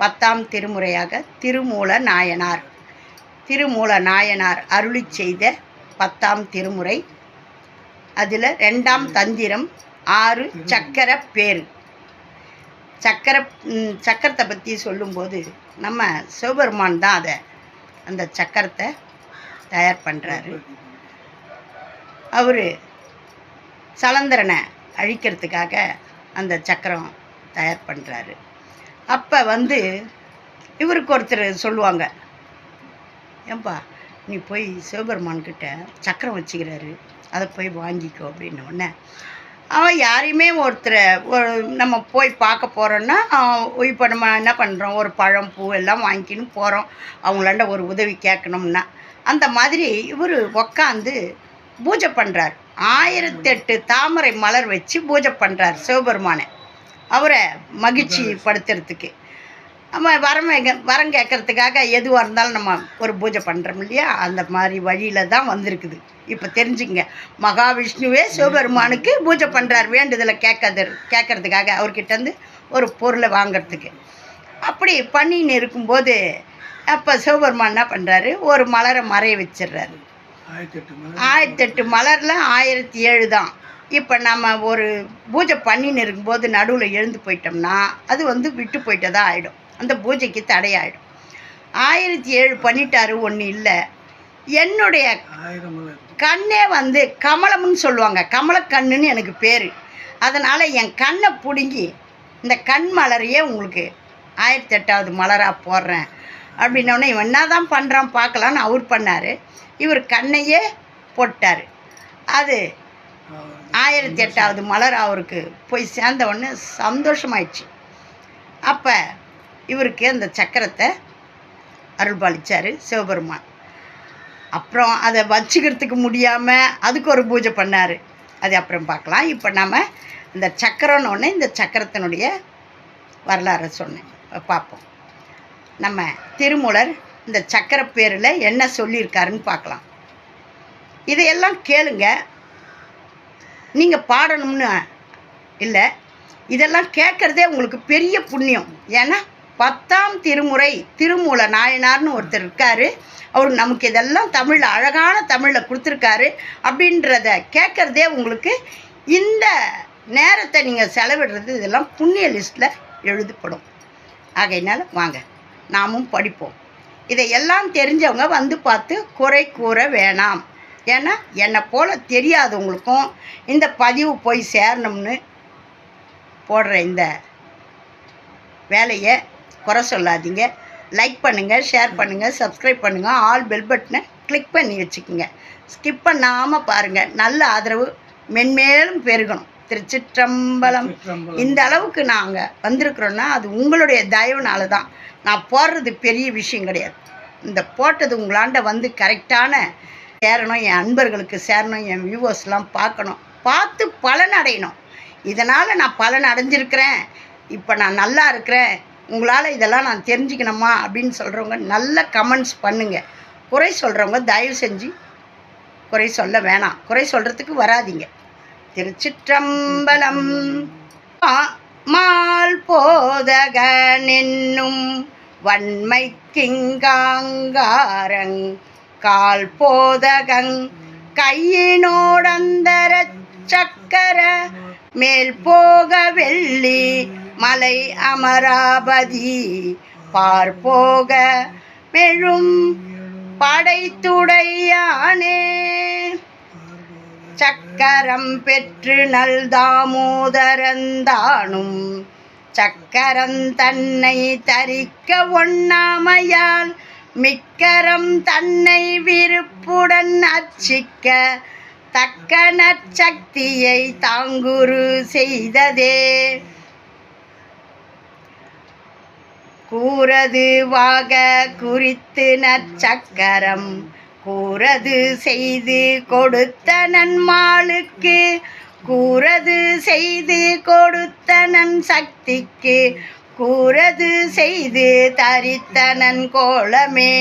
பத்தாம் திருமுறையாக திருமூல நாயனார். திருமூல நாயனார் அருளி செய்த பத்தாம் திருமுறை. அதில் ரெண்டாம் தந்திரம் ஆறு சக்கர பேர். சக்கர சக்கரத்தை பற்றி சொல்லும்போது நம்ம சிவபெருமான் தான் அதை அந்த சக்கரத்தை தயார் பண்ணுறாரு அவர் சலந்தரனை அழிக்கிறதுக்காக அந்த சக்கரம் தயார் பண்ணுறாரு அப்போ வந்து இவருக்கு ஒருத்தர் சொல்லுவாங்க ஏன்பா நீ போய் சிவபெருமான்கிட்ட சக்கரம் வச்சுக்கிறாரு அதை போய் வாங்கிக்கோ அப்படின்ன உடனே அவன் யாரையுமே ஒருத்தரை ஒரு நம்ம போய் பார்க்க போகிறோன்னா இப்போ நம்ம என்ன பண்ணுறோம் ஒரு பழம் பூ எல்லாம் வாங்கிக்கின்னு போகிறோம் அவங்களாண்ட ஒரு உதவி கேட்கணும்னா அந்த மாதிரி இவர் உக்காந்து பூஜை பண்ணுறார் ஆயிரத்தெட்டு தாமரை மலர் வச்சு பூஜை பண்ணுறார் சிவபெருமானை. அவரை மகிழ்ச்சி படுத்துறதுக்கு. நம்ம வரம் வரம் கேட்கறதுக்காக எதுவாக இருந்தாலும் நம்ம ஒரு பூஜை பண்ணுறோம் இல்லையா? அந்த மாதிரி வழியில் தான் வந்திருக்குது. இப்போ தெரிஞ்சுங்க மகாவிஷ்ணுவே சிவபெருமானுக்கு பூஜை பண்ணுறார் வேண்டுதலை கேட்கறது கேட்கறதுக்காக அவர்கிட்டேருந்து ஒரு பொருளை வாங்குறதுக்கு. அப்படி பண்ணின்னு இருக்கும்போது அப்போ சிவபெருமான் என்ன பண்ணுறாரு ஒரு மலரை மறைய வச்சிடுறாரு. ஆயிரத்தெட்டு மலரில் ஆயிரத்தி ஏழு தான். இப்போ நம்ம ஒரு பூஜை பண்ணின்னு இருக்கும்போது நடுவில் எழுந்து போயிட்டோம்னா அது வந்து விட்டு போயிட்டதாக ஆகிடும் அந்த பூஜைக்கு தடையாயிடும். ஆயிரத்தி ஏழு பண்ணிட்டாரு ஒன்று இல்லை. என்னுடைய கண்ணே வந்து கமலம்னு சொல்லுவாங்க. கமலக்கண்ணுன்னு எனக்கு பேர். அதனால் என் கண்ணை பிடுங்கி இந்த கண் மலரையே உங்களுக்கு ஆயிரத்தி எட்டாவது மலராக போடுறேன். அப்படின்னோடனே இவன் என்ன தான் பண்ணுறான் பார்க்கலான்னு அவர் பண்ணார். இவர் கண்ணையே போட்டார். அது ஆயிரத்தி எட்டாவது மலர் அவருக்கு போய் சேர்ந்த உடனே சந்தோஷமாயிடுச்சு. அப்போ இவருக்கு அந்த சக்கரத்தை அருள்பாலிச்சார் சிவபெருமான். அப்புறம் அதை வச்சுக்கிறதுக்கு முடியாமல் அதுக்கு ஒரு பூஜை பண்ணார். அது அப்புறம் பார்க்கலாம். இப்போ நம்ம இந்த சக்கரம்னு ஒன்று இந்த சக்கரத்தினுடைய வரலாறை சொன்னேன். பார்ப்போம். நம்ம திருமூலர் இந்த சக்கர பேரில் என்ன சொல்லியிருக்காருன்னு பார்க்கலாம். இதையெல்லாம் கேளுங்க. நீங்கள் பாடணும்னு இல்லை. இதெல்லாம் கேட்குறதே உங்களுக்கு பெரிய புண்ணியம். ஏன்னா பத்தாம் திருமுறை திருமூல நாயனார்னு ஒருத்தர் இருக்காரு. அவர் நமக்கு இதெல்லாம் தமிழில் அழகான தமிழில் கொடுத்துருக்காரு. அப்படின்றத கேட்குறதே உங்களுக்கு இந்த நேரத்தை நீங்கள் செலவிடுறது இதெல்லாம் புண்ணிய லிஸ்ட்டில் எழுதப்படும். ஆகையினால வாங்க நாமும் படிப்போம். இதையெல்லாம் தெரிஞ்சவங்க வந்து பார்த்து குறை கூற வேணாம். ஏன்னா என்னை போல் தெரியாதவங்களுக்கும் இந்த பதிவு போய் சேரணும்னு போடுற இந்த வேலையை குறை சொல்லாதீங்க. லைக் பண்ணுங்கள் ஷேர் பண்ணுங்கள் சப்ஸ்கிரைப் பண்ணுங்கள் ஆல் பெல் பட்டனை கிளிக் பண்ணி வச்சுக்கோங்க. ஸ்கிப் பண்ணாமல் பாருங்கள் நல்ல ஆதரவு மென்மேலும் பெருகணும். திருச்சிற்றம்பலம். இந்த அளவுக்கு நாங்கள் வந்திருக்கிறோன்னா அது உங்களுடைய தயவுனால தான் நான் போடுறது பெரிய விஷயம் கிடையாது. இந்த போட்டது உங்களாண்ட வந்து கரெக்டான சேரணும் என் அன்பர்களுக்கு சேரணும் என் வியூவர்ஸ்லாம் பார்க்கணும். பார்த்து பலன் அடையணும். இதனால் நான் பலன் அடைஞ்சிருக்கிறேன். இப்போ நான் நல்லா இருக்கிறேன். உங்களால் இதெல்லாம் நான் தெரிஞ்சுக்கணுமா? அப்படின்னு சொல்கிறவங்க நல்ல கமெண்ட்ஸ் பண்ணுங்கள் குறை சொல்கிறவங்க தயவு செஞ்சு குறை சொல்ல வேணாம். குறை சொல்கிறதுக்கு வராதீங்க. திருச்சிற்றம்பலம் மா- மால் போதகனென்னும் வன்மை கிங்காங்காரங் கால் போதகங் கையினோடந்தர சக்கர மேல் போக வெள்ளி மலை அமராபதி பார் போக மெழும் படைத்துடையானே. சக்கரம் பெற்று நல் தாமோதரந்தானும் சக்கரம் தன்னை தரிக்க ஒண்ணாமையால் மிக்கரம் தன்னை விருப்புடன் அர்ச்சிக்க தக்க நற்சக்தியை தாங்குரு செய்ததே. கூறது வாக குறித்து நற்சக்கரம் கூறது செய்து கொடுத்த நன்மாளுக்கு கூறது செய்து கொடுத்த நன் சக்திக்கு கூறது செய்து தரித்தனன் கோலமே.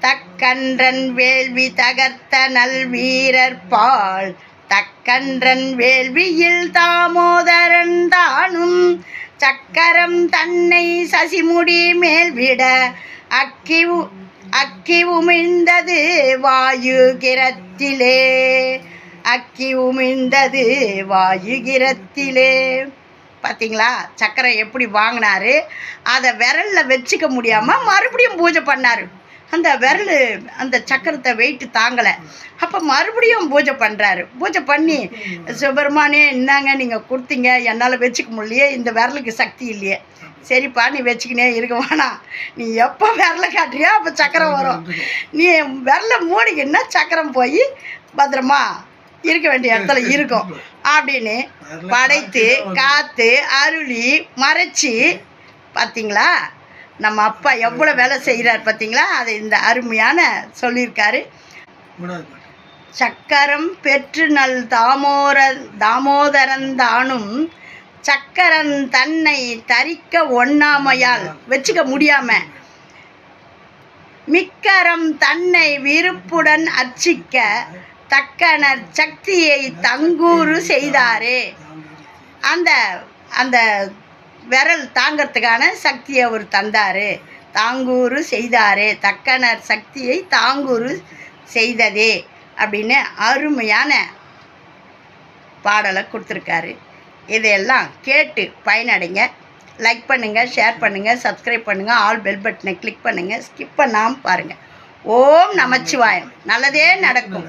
தக்கன்றன் வேள்வி தகர்த்த நல் வீரர் பால். தக்கன்றன் வேள்வியில் தாமோதரன் தானும். சக்கரம் தன்னை சசிமுடி மேல்விட அக்கி அக்கி உமிழ்ந்தது வாயுகிரத்திலே அக்கி உமிழ்ந்தது வாயுகிரத்திலே. பார்த்தீங்களா சக்கரை எப்படி வாங்கினாரு? அதை விரலில் வச்சுக்க முடியாமல் மறுபடியும் பூஜை பண்ணார். அந்த விரல் அந்த சக்கரத்தை வெயிட்டு தாங்கலை. அப்போ மறுபடியும் பூஜை பண்ணுறாரு பூஜை பண்ணி சுப்பிரமானே என்னங்க நீங்கள் கொடுத்தீங்க. என்னால் வச்சுக்க முடியலையே. இந்த விரலுக்கு சக்தி இல்லையே. சரிப்பா நீ வச்சுக்கினே இருக்க. வேணாம் நீ எப்போ விரல காட்டுறியோ அப்போ சக்கரம் வரும். நீ விரலை மூடிக்கின்னா சக்கரம் போய்? பத்திரமா இருக்க வேண்டிய இடத்துல இருக்கும். அப்படின்னு படைத்து காத்து அருளி மறைச்சி பார்த்தீங்களா நம்ம அப்பா எவ்வளோ வேலை செய்கிறார் பார்த்தீங்களா அதை இந்த அருமையான சொல்லியிருக்காரு. சக்கரம் பெற்று நல் தாமோர தாமோதரன் தானும் சக்கரன் தன்னை தரிக்க ஒண்ணாமையால். வச்சுக்க முடியாம. மிக்கரம் தன்னை விருப்புடன் அர்ச்சிக்க தக்கனர் சக்தியை தங்கூறு செய்தாரே. அந்த அந்த விரல் தாங்கிறதுக்கான சக்தியை அவர் தந்தார். தாங்கூறு செய்தாரே. தக்கனர் சக்தியை தாங்கூறு செய்ததே அப்படின்னு அருமையான பாடலை கொடுத்துருக்காரு. இதையெல்லாம் கேட்டு பயனடைங்க. லைக் பண்ணுங்கள் ஷேர் பண்ணுங்கள் சப்ஸ்கிரைப் பண்ணுங்கள் ஆல் பெல் பட்டனை கிளிக் பண்ணுங்கள் ஸ்கிப் பண்ணாமல் பாருங்கள் ஓம் நமச்சிவாயம். நல்லதே நடக்கும்.